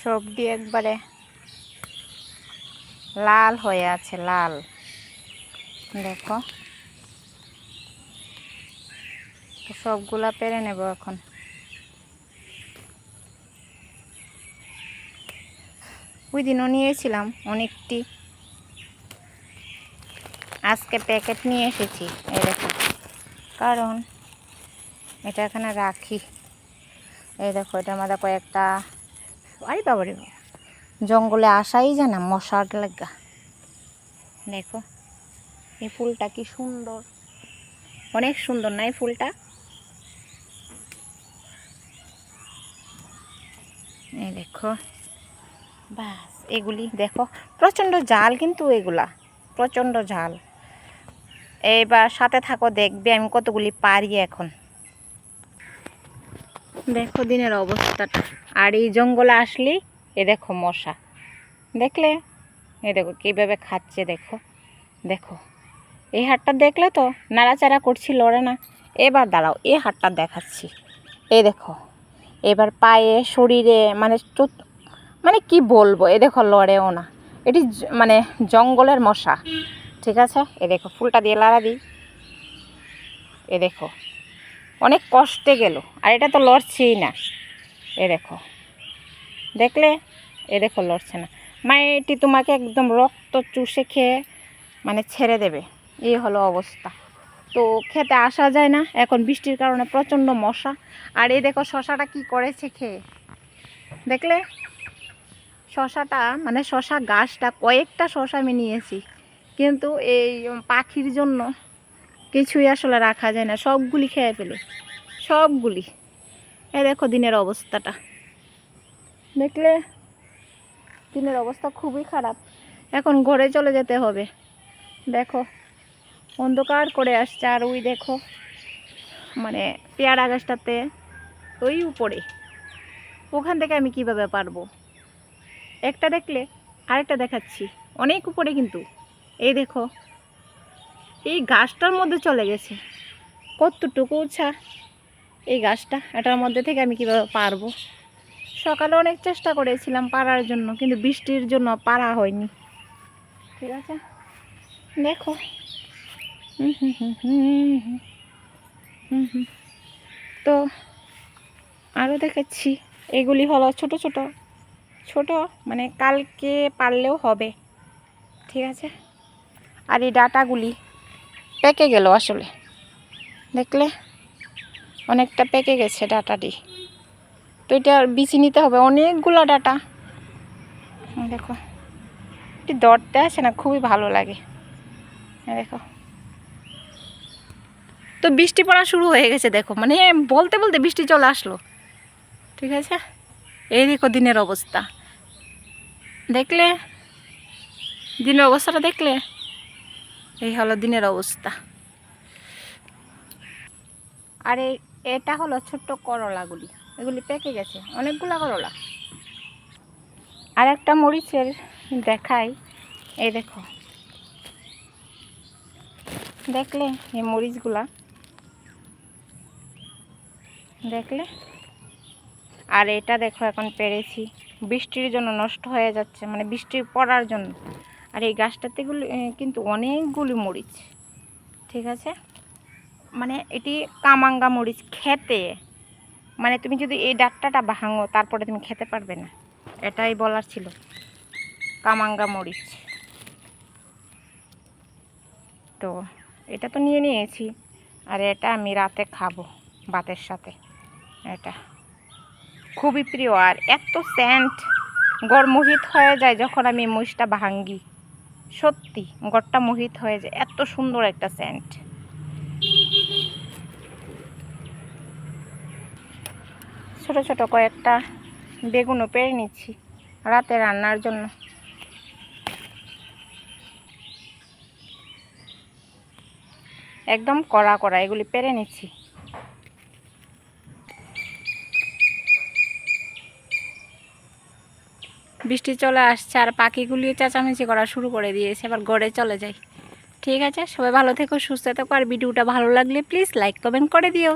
সবজি একবারে লাল হয়ে আছে, লাল। দেখো। সবগুলা পেরে নেব এখন। ওই দিনও নিয়েছিলাম অনেকটি। আজকে প্যাকেট নিয়ে এসেছি দেখো। কারণ এটা এখানে রাখি। এই দেখো, এটা আমাদের কয়েকটা আরে বাবারে জঙ্গলে আসাই যায় না মশার লাগা। দেখো, এই ফুলটা কি সুন্দর। অনেক সুন্দর না এই ফুলটা? দেখো, বাস, এগুলি দেখো, প্রচণ্ড জাল কিন্তু এগুলা, প্রচণ্ড ঝাল। এইবার সাথে থাকো, দেখবে আমি কতগুলি পারি এখন। দেখো দিনের অবস্থাটা আর এই জঙ্গলে আসলি, এ দেখো মশা। দেখলে? এ দেখো কীভাবে খাচ্ছে, দেখো। দেখো। এই হাটটা দেখলে তো নাড়াচাড়া করছি, লড়ে না। এবার দাঁড়াও এই হাটটা দেখাচ্ছি। এ দেখো, এবার পায়ে, শরীরে মানে মানে কি বলব? এ দেখো লড়েও না। এটি মানে জঙ্গলের মশা। ঠিক আছে? এ দেখো, ফুলটা দিয়ে লাড়া দিই। এ দেখো অনেক কষ্টে গেল। আর এটা তো লড়ছেই না। এ দেখো। দেখলে? এ দেখো, লড়ছে না। মায়েটি তোমাকে একদম রক্ত চুষে খেয়ে মানে ছেড়ে দেবে। এই হলো অবস্থা। তো খেতে আসা যায় না। এখন বৃষ্টির কারণে প্রচণ্ড মশা। আর এই দেখো, শশাটা কি করেছে খেয়ে? দেখলে? শশাটা মানে শশা গাছটা, কয়েকটা শশা আমি নিয়েছি। কিন্তু এই পাখির জন্য কিছুই আসলে রাখা যায় না। সবগুলি খেয়ে ফেলে। সবগুলি। এ দেখো দিনের অবস্থাটা। দেখলে দিনের অবস্থা খুবই খারাপ। এখন ঘরে চলে যেতে হবে। দেখো, অন্ধকার করে আসছে আর ওই দেখো মানে পেয়ারা গাছটাতে ওই উপরে। ওখান থেকে আমি কীভাবে পারব? একটা দেখলে আরেকটা দেখাচ্ছি। অনেক উপরে কিন্তু। এই দেখো এই গাছটার মধ্যে চলে গেছে। কতটুকু উঁচা এই গাছটা, এটার মধ্যে থেকে আমি কীভাবে পারব? সকালে অনেক চেষ্টা করেছিলাম পারার জন্য, কিন্তু বৃষ্টির জন্য পারা হয়নি। ঠিক আছে? দেখো। তো আরও দেখাচ্ছি। এগুলি হলো ছোট ছোট ছোট মানে কালকে পারলেও হবে। ঠিক আছে? আর এই ডাটাগুলি পেকে গেল আসলে। দেখলে? অনেকটা পেকে গেছে ডাটাটি। তো এটা বিচি নিতে হবে। অনেকগুলো ডাটা। দেখো। এটি দরতে আছে না, খুবই ভালো লাগে। দেখো। তো বৃষ্টি পড়া শুরু হয়ে গেছে, দেখো। মানে বলতে বলতে বৃষ্টি চলে আসলো। ঠিক আছে? এই দেখো দিনের অবস্থা। দেখলে? দিনের অবস্থাটা দেখলে? এই হলো দিনের অবস্থা। আর এই এটা হলো ছোট্ট করলাগুলি। এগুলি পেকে গেছে। অনেকগুলো করলা। আর একটা মরিচের দেখাই। এই দেখো। দেখলে এই মরিচগুলা? দেখলে? আর এটা দেখো, এখন পেরেছি। বৃষ্টির জন্য নষ্ট হয়ে যাচ্ছে। মানে বৃষ্টি পড়ার জন্য। আর এই গাছটাতে কিন্তু অনেকগুলি মরিচ, ঠিক আছে? মানে এটি কামাঙ্গা মরিচ খেতে। মানে তুমি যদি এই ডাক্তাটা ভাঙো, তারপরে তুমি খেতে পারবে না। এটাই বলার ছিল, কামাঙ্গা মরিচ। তো এটা তো নিয়ে নিয়েছি, আর এটা আমি রাতে খাব ভাতের সাথে, এটা। খুবই প্রিয়, আর এত স্যান্ট গড় মোহিত হয়ে যায় যখন আমি এই ভাঙ্গি। সত্যি গড়টা মোহিত হয়ে যায় এত সুন্দর একটা স্যান্ট ছোট ছোট কয়েকটা বেগুনও পেরে নিচ্ছি রাতে রান্নার জন্য। একদম কড়া কড়া এগুলি পেরে নিচ্ছি। বৃষ্টি চলে আসছে আর পাখিগুলিও চেঁচামেচি করা শুরু করে দিয়েছে, এবার গড়ে চলে যায় ঠিক আছে? সবাই ভালো থেকো, সুস্থ থেকো, আর ভিডিওটা ভালো লাগলে প্লিজ লাইক কমেন্ট করে দিও।